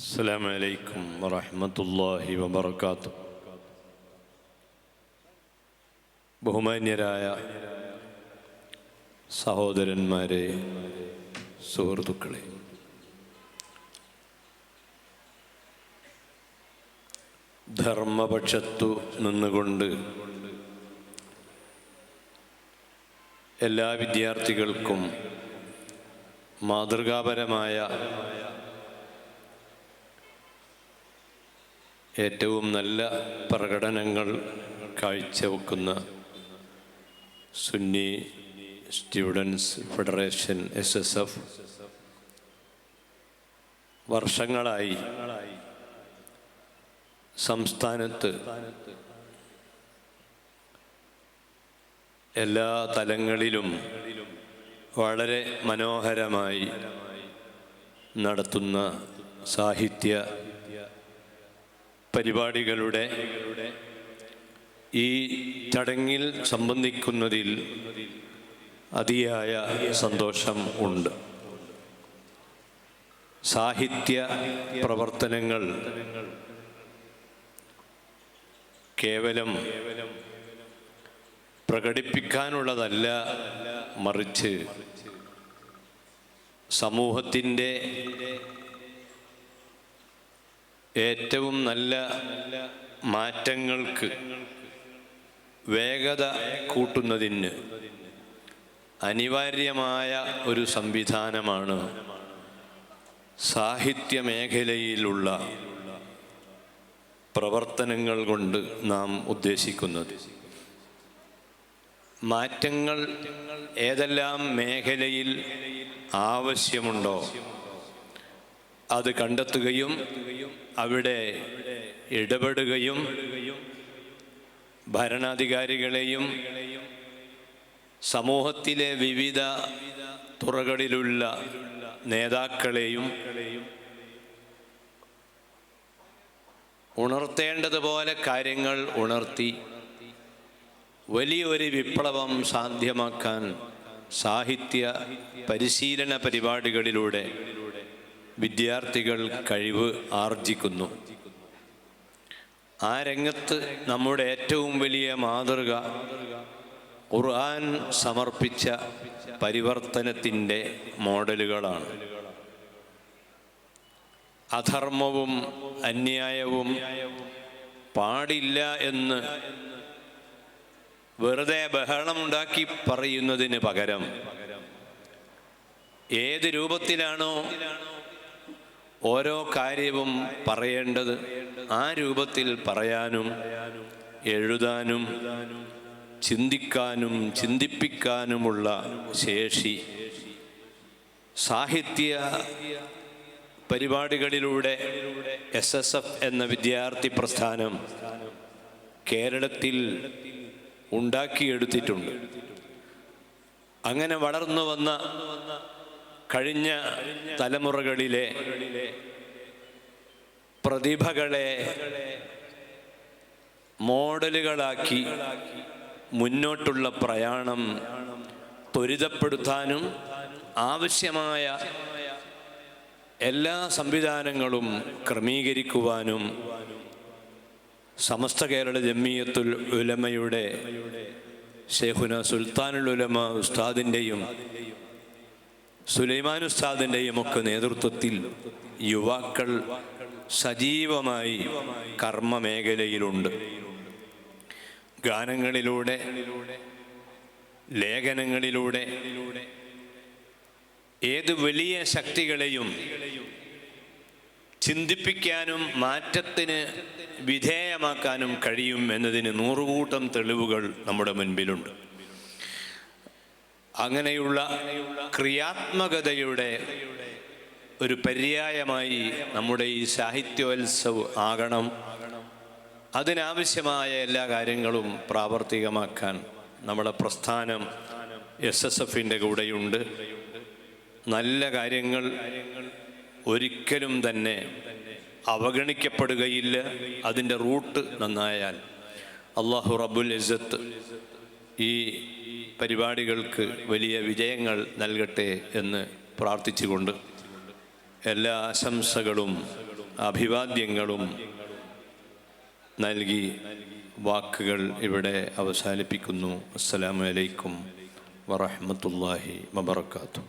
السلام عليكم ورحمة الله وبركاته ബഹുമാന്യരായ സഹോദരന്മാരെ സുഹൃത്തുക്കളെ ധർമ്മപക്ഷത്തു നിന്നുകൊണ്ട് എല്ലാ വിദ്യാർത്ഥികൾക്കും മാതൃകാപരമായ ഏറ്റവും നല്ല പ്രകടനങ്ങൾ കാഴ്ചവെക്കുന്ന Sunni Students Federation S S F വർഷങ്ങളായി സംസ്ഥാനത്ത് എല്ലാ തലങ്ങളിലും വളരെ മനോഹരമായി നടത്തുന്ന സാഹിത്യ പരിപാടികളുടെ ഈ ചടങ്ങിൽ സംബന്ധിക്കുന്നതിൽ അതിയായ സന്തോഷം ഉണ്ട്. സാഹിത്യ പ്രവർത്തനങ്ങൾ കേവലം പ്രകടിപ്പിക്കാനുള്ളതല്ല മറിച്ച് സമൂഹത്തിന്റെ ഏറ്റവും നല്ല മാറ്റങ്ങൾക്ക് വേഗത കൂട്ടുന്നതിന് അനിവാര്യമായ ഒരു സംവിധാനമാണ് സാഹിത്യ മേഖലയിലുള്ള പ്രവർത്തനങ്ങൾ കൊണ്ട് നാം ഉദ്ദേശിക്കുന്നത്. മാറ്റങ്ങൾ ഏതെല്ലാം മേഖലയിൽ ആവശ്യമുണ്ടോ? അത് കണ്ടെത്തുകയും അവിടെ ഇടപെടുകയും ഭരണാധികാരികളെയും സമൂഹത്തിലെ വിവിധ തുറകളിലുള്ള നേതാക്കളെയും ഉണർത്തേണ്ടതുപോലെ കാര്യങ്ങൾ ഉണർത്തി വലിയൊരു വിപ്ലവം സാധ്യമാക്കാൻ സാഹിത്യ പരിശീലന പരിപാടികളിലൂടെ വിദ്യാർത്ഥികൾ കഴിവ് ആർജിക്കുന്നു. ആ രംഗത്ത് നമ്മുടെ ഏറ്റവും വലിയ മാതൃക ഖുർആൻ സമർപ്പിച്ച പരിവർത്തനത്തിന്റെ മോഡലുകളാണ്. അധർമ്മവും അന്യായവും പാടില്ല എന്ന് വെറുതെ ബഹളമുണ്ടാക്കി പറയുന്നതിന് പകരം ഏത് രൂപത്തിലാണോ ഓരോ കാര്യവും പറയേണ്ടത് ആ രൂപത്തിൽ പറയാനും എഴുതാനും ചിന്തിക്കാനും ചിന്തിപ്പിക്കാനുമുള്ള ശേഷി. സാഹിത്യ പരിപാടികളിലൂടെ എസ് എസ് എഫ് എന്ന വിദ്യാർത്ഥി പ്രസ്ഥാനം കേരളത്തിൽ ഉണ്ടാക്കിയെടുത്തിട്ടുണ്ട്. അങ്ങനെ വളർന്നു വന്ന കഴിഞ്ഞ തലമുറകളിലെ പ്രതിഭകളെ മോഡലുകളാക്കി മുന്നോട്ടുള്ള പ്രയാണം ത്വരിതപ്പെടുത്താനും ആവശ്യമായ എല്ലാ സംവിധാനങ്ങളും ക്രമീകരിക്കുവാനും സമസ്ത കേരള ജമ്മിയത്തുൽ ഉലമയുടെ ഷെയ്ഖുന സുൽത്താനുൽ ഉലമ ഉസ്താദിന്റെയും സുലൈമാൻ ഉസ്താദിന്റെയും ഒക്കെ നേതൃത്വത്തിൽ യുവാക്കൾ സജീവമായി കർമ്മ മേഖലയിലുണ്ട്. ഗാനങ്ങളിലൂടെ ലേഖനങ്ങളിലൂടെ ഏത് വലിയ ശക്തികളെയും ചിന്തിപ്പിക്കാനും മാറ്റത്തിന് വിധേയമാക്കാനും കഴിയും എന്നതിന് നൂറുകൂട്ടം തെളിവുകൾ നമ്മുടെ മുൻപിലുണ്ട്. അങ്ങനെയുള്ള ക്രിയാത്മകതയുടെ ഒരു പര്യായമായി നമ്മുടെ ഈ സാഹിത്യോത്സവ് ആകണം. അതിനാവശ്യമായ എല്ലാ കാര്യങ്ങളും പ്രാവർത്തികമാക്കാൻ നമ്മുടെ പ്രസ്ഥാനം എസ് എസ് എഫിന്റെ കൂടെയുണ്ട്. നല്ല കാര്യങ്ങൾ ഒരിക്കലും തന്നെ അവഗണിക്കപ്പെടുകയില്ല. അതിന്റെ റൂട്ട് നന്നായാൽ അള്ളാഹു റബുൽ ഇസത്ത് ഈ പരിപാടികൾക്ക് വലിയ വിജയങ്ങൾ നൽകട്ടെ എന്ന് പ്രാർത്ഥിച്ചുകൊണ്ട് എല്ലാ ആശംസകളും അഭിവാദ്യങ്ങളും നൽകി വാക്കുകൾ ഇവിടെ അവസാനിപ്പിക്കുന്നു. അസ്സലാമലൈക്കും വറഹമത്തല്ലാഹി വബർക്കാത്തു